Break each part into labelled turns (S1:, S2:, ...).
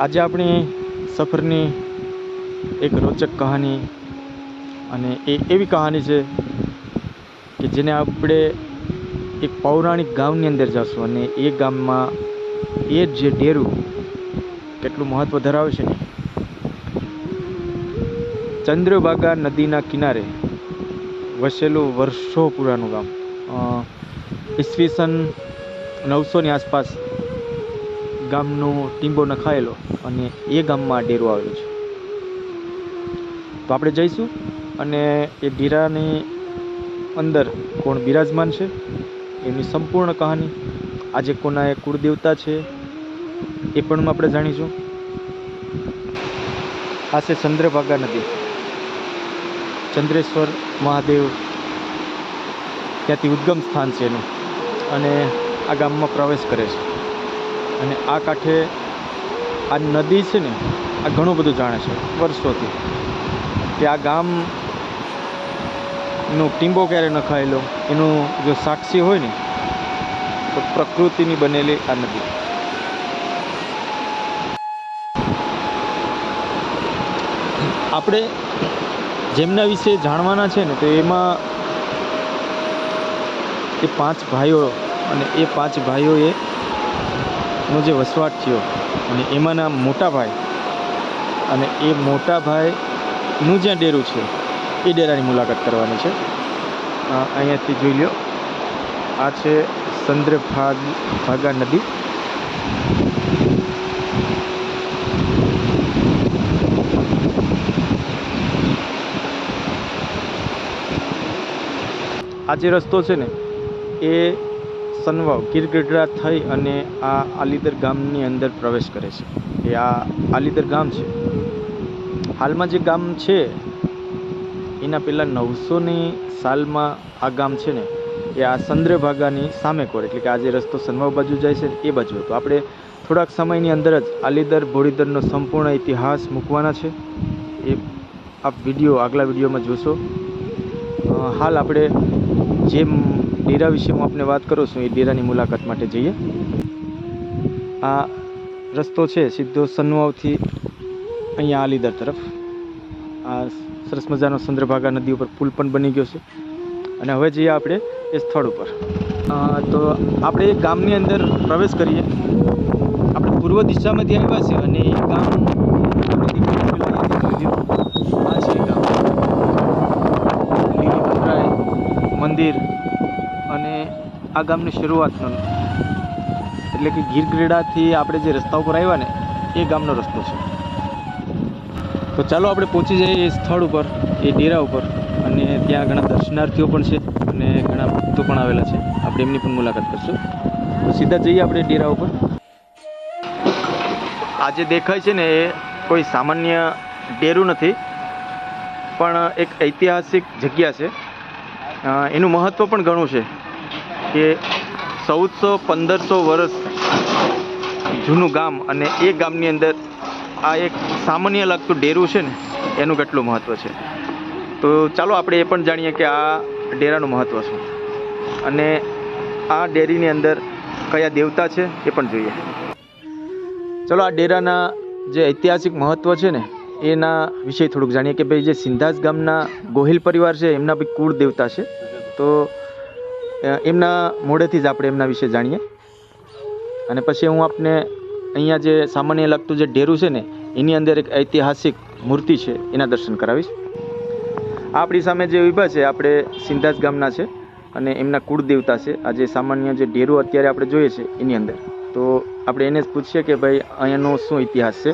S1: આજે આપણી સફરની એક રોચક કહાની અને એ એવી કહાની છે કે જેને આપણે એક પૌરાણિક ગામની અંદર જશું અને એ ગામમાં એ જ ડેરું કેટલું મહત્ત્વ ધરાવે છે ને? ચંદ્રભાગા નદીના કિનારે વસેલું વર્ષો પુરાનું ગામ. ઈસવીસન નવસોની આસપાસ ગામનો ટીંબો નખાયેલો અને એ ગામમાં ડેરું આવેલું છે. તો આપણે જઈશું અને એ ડેરાની અંદર કોણ બિરાજમાન છે એમની સંપૂર્ણ કહાની. આજે કોના એ કુળદેવતા છે એ પણ આપણે જાણીશું. આ છે ચંદ્રભાગા નદી. ચંદ્રેશ્વર મહાદેવ ત્યાંથી ઉદ્ગમ સ્થાન છે એનું અને આ ગામમાં પ્રવેશ કરે છે. અને આ કાંઠે આ નદી છે ને, આ ઘણું બધું જાણે છે, વર્ષોથી. કે આ ગામ નો ટીંબો ક્યારે નખાયેલો, એનું જો સાક્ષી હોય ને, તો પ્રકૃતિની બનેલી આ નદી. આપણે જેમના વિશે જાણવાના છે ને, તો એમાં એ પાંચ ભાઈઓ અને એ પાંચ ભાઈઓએ નો જે વસવાટ થયો અને એમાંના મોટા ભાઈ અને એ મોટા ભાઈનું જ્યાં ડેરું છે, એ ડેરાની મુલાકાત કરવાની છે. અહીંયાથી જોઈ લ્યો. આ છે ચંદ્રભાગ ભાગા નદી. આ જે રસ્તો છે ને, એ સનવાવ કિરગઢડા થઈ અને આ આલીદર ગામની અંદર પ્રવેશ કરે છે. એ આ આલીદર ગામ છે. હાલમાં જે ગામ છે, એના પહેલાં નવસોની સાલમાં આ ગામ છે ને, એ આ ચંદ્રભાગાની સામે કોર, એટલે કે આ જે રસ્તો સનવાવ બાજુ જાય છે એ બાજુ હતો. આપણે થોડાક સમયની અંદર જ આલીદર, ભોળીદરનો સંપૂર્ણ ઇતિહાસ મૂકવાના છે. એ આપ વીડિયો, આગલા વિડીયોમાં જોશો. હાલ આપણે જે ડેરા વિશે હું આપને વાત કરું છું, એ ડેરાની મુલાકાત માટે જઈએ. આ રસ્તો છે સીધો સનવાવથી અહીંયા આલીદર તરફ. આ સરસ મજાનો ચંદ્રભાગા નદી ઉપર પુલ પણ બની ગયો છે. અને હવે જઈએ આપણે એ સ્થળ ઉપર. તો આપણે એ ગામની અંદર પ્રવેશ કરીએ. આપણે પૂર્વ દિશામાંથી આવ્યા છે અને એ ગામ મંદિર. અને આ ગામની શરૂઆતનો એટલે કે ગીરગઢડાથી આપણે જે રસ્તા ઉપર આવ્યા ને, એ ગામનો રસ્તો છે. તો ચાલો આપણે પહોંચી જઈએ એ સ્થળ ઉપર, એ ડેરા ઉપર. અને ત્યાં ઘણા દર્શનાર્થીઓ પણ છે અને ઘણા ભક્તો પણ આવેલા છે. આપણે એમની પણ મુલાકાત કરશું. તો સીધા જઈએ આપણે ડેરા ઉપર. આ જે દેખાય છે ને, એ કોઈ સામાન્ય ડેરું નથી, પણ એક ઐતિહાસિક જગ્યા છે. એનું મહત્ત્વ પણ ઘણું છે. કે ચૌદસો પંદરસો વર્ષ જૂનું ગામ અને એ ગામની અંદર આ એક સામાન્ય લાગતું ડેરું છે ને, એનું કેટલું મહત્ત્વ છે? તો ચાલો આપણે એ પણ જાણીએ કે આ ડેરાનું મહત્ત્વ શું. અને આ ડેરીની અંદર કયા દેવતા છે એ પણ જોઈએ. ચલો, આ ડેરાના જે ઐતિહાસિક મહત્ત્વ છે ને, એના વિશે થોડુંક જાણીએ કે ભાઈ જે સિંધાસ ગામના ગોહિલ પરિવાર છે, એમના ભાઈ કુળ દેવતા છે. તો એમના મોઢેથી જ આપણે એમના વિશે જાણીએ. અને પછી હું આપને અહીંયા જે સામાન્ય લાગતું જે ઢેરું છે ને, એની અંદર એક ઐતિહાસિક મૂર્તિ છે, એના દર્શન કરાવીશ. આપણી સામે જે ઊભા છે, આપણે સિંધાસ ગામના છે અને એમના કુળ દેવતા છે. આ જે સામાન્ય જે ઢેરું અત્યારે આપણે જોઈએ છે, એની અંદર. તો આપણે એને જ પૂછીએ કે ભાઈ, અહીંયાનો શું ઇતિહાસ છે?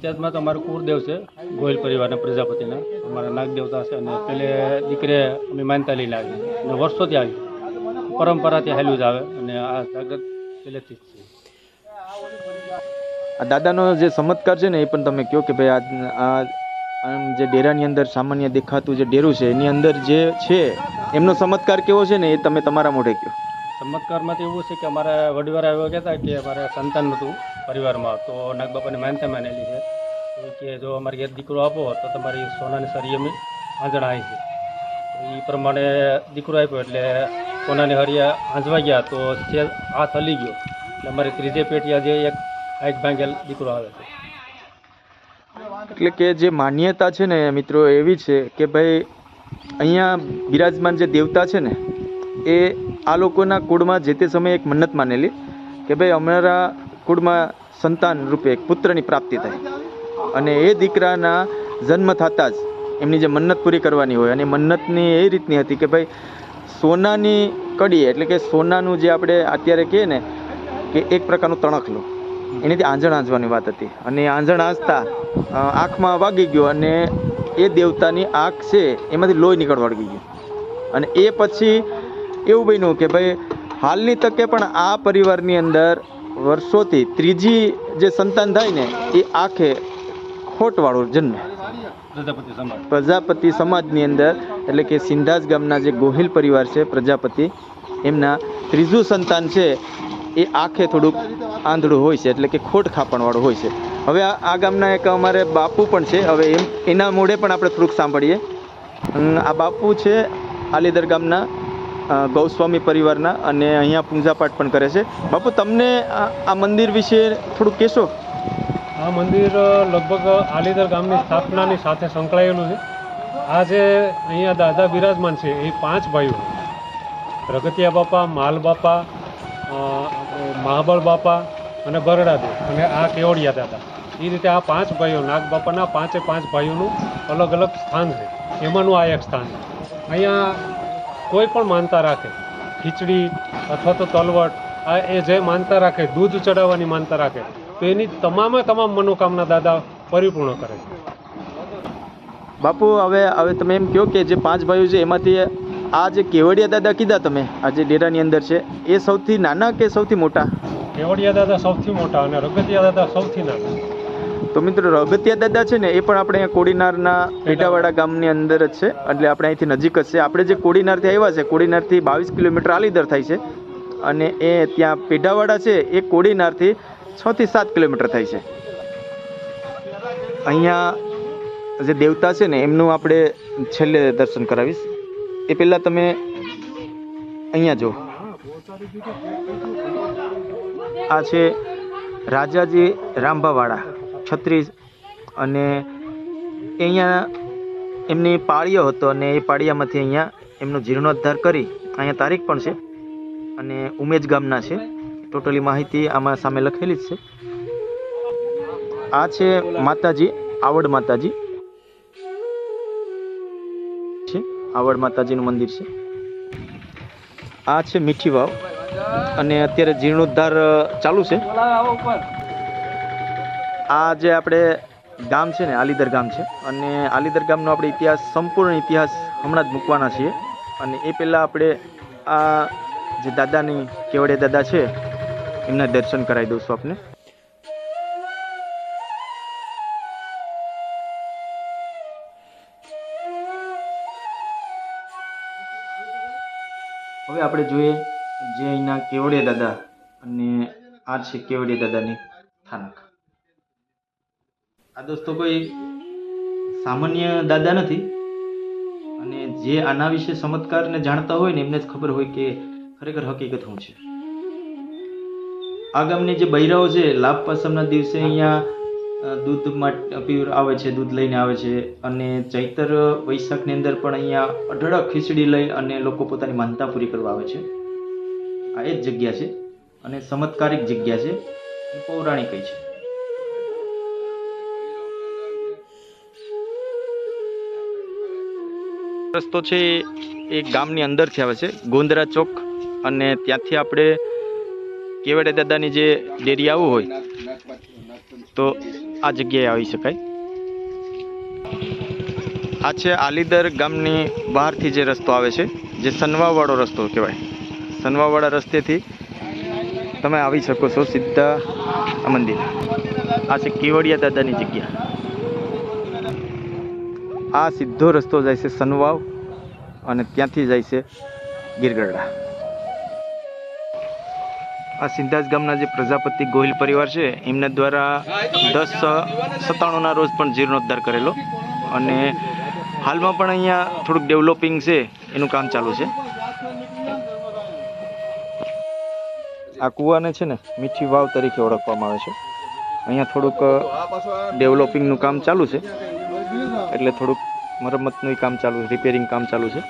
S2: ઇતિહાસમાં તો અમારું કુળદેવ છે ગોયલ પરિવારના પ્રજાપતિના. અમારા નાગદેવતા છે અને પેલે દીકરે અમે માનતા લઈને આવી અને વર્ષોથી આવી. પરંપરાથી હાલ્યું જ આવે અને આ જાગૃત પહેલેથી જ છે.
S1: આ દાદાનો જે ચમત્કાર છે ને એ પણ તમે કહો કે ભાઈ આ આ આમ જે ડેરાની અંદર સામાન્ય દેખાતું જે ડેરું છે એની અંદર જે છે એમનો ચમત્કાર કેવો છે ને એ તમે તમારા મોઢે કહો.
S2: ચમત્કારમાં તો એવું છે કે અમારા વડીવારા એવા કહેતા કે અમારે સંતાન નહોતું પરિવારમાં તો નાગબાપાને માનતા માનેલી છે. કે જો અમારે ઘેર દીકરો આપો તો તમારી સોનાની સરી અમે આંજણા આવી છે. એ પ્રમાણે દીકરો આપ્યો એટલે સોનાની હરિયા આંજવા ગયા તો છે હાથ હલી ગયો. એટલે અમારી ત્રીજે પેટી જે એક હાઈટ ભાંગેલ દીકરો આવે છે.
S1: એટલે કે જે માન્યતા છે ને મિત્રો એવી છે કે ભાઈ અહીંયા બિરાજમાન જે દેવતા છે ને, એ આ લોકોના કુળમાં જે તે સમયે એક મન્નત માનેલી કે ભાઈ અમારા કુળમાં સંતાન રૂપે એક પુત્રની પ્રાપ્તિ થાય. અને એ દીકરાના જન્મ થતાં જ એમની જે મન્નત પૂરી કરવાની હોય અને મન્નતની એ રીતની હતી કે ભાઈ સોનાની કડી એટલે કે સોનાનું જે આપણે અત્યારે કહીએ ને કે એક પ્રકારનું તણખલું એનીથી આંજણ આંજવાની વાત હતી. અને આંજણ આંજતા આંખમાં વાગી ગયો અને એ દેવતાની આંખ છે એમાંથી લોહી નીકળવા વળગી ગયું. અને એ પછી એવું બન્યું કે ભાઈ હાલની તકે પણ આ પરિવારની અંદર વર્ષોથી ત્રીજી જે સંતાન થાય ને એ આંખે ખોટવાળો જન્મે.
S2: પ્રજાપતિ
S1: સમાજની અંદર એટલે કે સિંધાજ ગામના જે ગોહિલ પરિવાર છે પ્રજાપતિ એમના ત્રીજું સંતાન છે એ આંખે થોડુંક આંધળું હોય છે એટલે કે ખોટ ખાપણવાળું હોય છે. હવે આ ગામના એક અમારે બાપુ પણ છે હવે એમ એના મોઢે પણ આપણે થોડુંક સાંભળીએ. આ બાપુ છે આલીદર ગામના ગૌસ્વામી પરિવારના અને અહીંયા પૂજાપાઠ પણ કરે છે. બાપુ, તમને આ મંદિર વિશે થોડુંક કહેશો?
S3: આ મંદિર લગભગ આલીદર ગામની સ્થાપનાની સાથે સંકળાયેલું છે. આ જે અહીંયા દાદા બિરાજમાન છે, એ પાંચ ભાઈઓ પ્રગતિયા બાપા, માલ બાપા મહાબળ બાપા અને બરડાદેવ અને આ કેવડિયા દાદા. એ રીતે આ પાંચ ભાઈઓ, નાગ બાપાના પાંચે પાંચ ભાઈઓનું અલગ અલગ સ્થાન છે. એમાંનું આ એક સ્થાન છે. અહીંયા કોઈ પણ માનતા રાખે ખીચડી અથવા તો તલવટ આ એ જે માનતા રાખે દૂધ ચડાવવાની માનતા રાખે તો એની તમામે તમામ મનોકામના દાદા પરિપૂર્ણ કરે છે.
S1: બાપુ હવે હવે તમે એમ કહો કે જે પાંચ ભાઈઓ છે એમાંથી આ જે કેવડિયા દાદા કીધા તમે આ જે ડેરાની અંદર છે એ સૌથી નાના કે સૌથી મોટા?
S3: કેવડિયા દાદા સૌથી મોટા અને રગતિયા દાદા સૌથી નાના.
S1: તો મિત્રો, રગતિયા દાદા છે ને, એ પણ આપણે અહીંયા કોડીનારના પેટાવાડા ગામની અંદર જ છે. એટલે આપણે અહીંથી નજીક જ છે. આપણે જે કોડીનારથી આવ્યા છે, કોડીનારથી બાવીસ કિલોમીટર આલીદર થાય છે. અને એ ત્યાં પેઢાવાડા છે, એ કોડીનારથી છથી સાત કિલોમીટર થાય છે. અહીંયા જે દેવતા છે ને, એમનું આપણે છેલ્લે દર્શન કરાવીશ. એ પહેલાં તમે અહીંયા જો. આ છે રાજાજી રાંભાવાળા છત્રીસ અને અહીંયા એમની પાળીઓ હતો અને એ પાળિયામાંથી અહીંયા એમનો જીર્ણોદ્ધાર કરી અહીંયા તારીખ પણ છે અને ઉમેજ ગામના છે. ટોટલી માહિતી આમાં સામે લખેલી જ છે. આ છે માતાજી, આવડ માતાજી. છે, આવડ માતાજીનું મંદિર છે. આ છે મીઠી વાવ અને અત્યારે જીર્ણોદ્ધાર ચાલુ છે. આ જે આપણે ગામ છે ને, આલીદર ગામ છે. અને આલીદર ગામનો આપણે ઇતિહાસ, સંપૂર્ણ ઇતિહાસ હમણાં જ મૂકવાના છીએ. અને એ પહેલાં આપણે આ જે દાદાની કેવડે દાદા છે, એમના દર્શન કરાવી દઉં છું આપને. હવે આપણે જોઈએ જે અહીંના કેવડિયા દાદા અને આ છે કેવડિયા દાદાની સ્થાનક આ દોસ્તો, કોઈ સામાન્ય દાદા નથી. અને જે આના વિશે ચમત્કારને જાણતા હોય ને, એમને જ ખબર હોય કે ખરેખર હકીકત શું છે. આ ગામની જે બૈરાઓ છે, લાભ પાસમના દિવસે અહીંયા દૂધ પીવર આવે છે, દૂધ લઈને આવે છે. અને ચૈતર વૈશાખની અંદર પણ અહીંયા અઢળક ખીચડી લઈ અને લોકો પોતાની માનતા પૂરી કરવા આવે છે. આ એ જ જગ્યા છે. અને ચમત્કારિક જગ્યા છે. પૌરાણિક છે. રસ્તો છે એ ગામની અંદરથી આવે છે, ગોંદરા ચોક. અને ત્યાંથી આપણે કેવડે દાદાની જે ડેરી આવવું હોય, તો આ જગ્યાએ આવી શકાય. આ છે આલીદર ગામની બહારથી જે રસ્તો આવે છે, જે સનવાવાળો રસ્તો કહેવાય. સનવાવાળા રસ્તેથી તમે આવી શકો છો સીધા મંદિર. આ છે કેવડિયા દાદાની જગ્યા. આ સીધો રસ્તો જાય છે સનવાવ અને ત્યાંથી જાય છે ગીરગઢડા. આ સિંધાજ ગામના જે પ્રજાપતિ ગોહિલ પરિવાર છે, એમના દ્વારા દસ સત્તાણુંના રોજ પણ જીર્ણોદ્ધાર કરેલો. અને હાલમાં પણ અહીંયા થોડુંક ડેવલપિંગ છે, એનું કામ ચાલુ છે. આ કૂવાને છે ને મીઠી વાવ તરીકે ઓળખવામાં આવે છે. અહીંયા થોડુંક ડેવલપિંગનું કામ ચાલુ છે. એટલે થોડુંક મરમ્મતનું કામ ચાલુ રિપેરિંગ કામ ચાલુ છે.